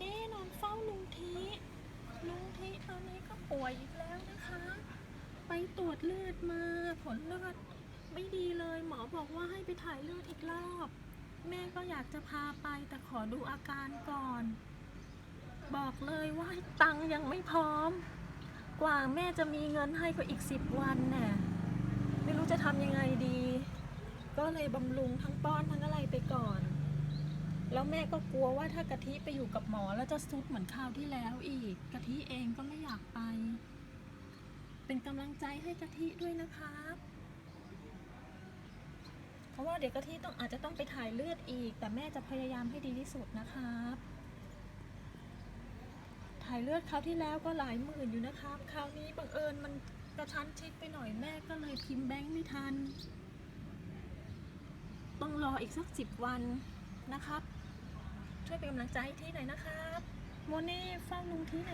เน่นอนเฝ้าลุงทีลุงทีตอนนี้ก็ป่วยอีกแล้วนะคะ ไปตรวจเลือดมาผลเลือดไม่ดีเลย หมอบอกว่าให้ไปถ่ายเลือดอีกรอบ แม่ก็อยากจะพาไปแต่ขอดูอาการก่อน บอกเลยว่าตังยังไม่พร้อม กว่าแม่จะมีเงินให้ก็อีกสิบวันน่ะไม่รู้จะทำยังไงดี ก็เลยบำรุงทั้งป้อนทั้งอะไรไปก่อน แล้วแม่ก็กลัวว่าถ้ากะทิไปอยู่กับหมอแล้วจะซุดเหมือนคราวที่แล้วอีกกะทิเองก็ไม่อยากไป เป็นกำลังใจให้กะทิด้วยนะครับเพราะว่าเดี๋ยวกะทิต้องอาจจะต้องไปถ่ายเลือดอีก แต่แม่จะพยายามให้ดีที่สุดนะครับถ่ายเลือดคราวที่แล้วก็หลายหมื่นอยู่นะครับคราวนี้บังเอิญมันกระชั้นชิดไปหน่อยแม่ก็เลยพิมพ์แบงค์ไม่ทัน ต้องรออีกสักสิบวันนะครับ ช่วยเป็นกำลังใจให้ที่หน่อยนะครับโมเน่เฝ้าลุงที่หน่อย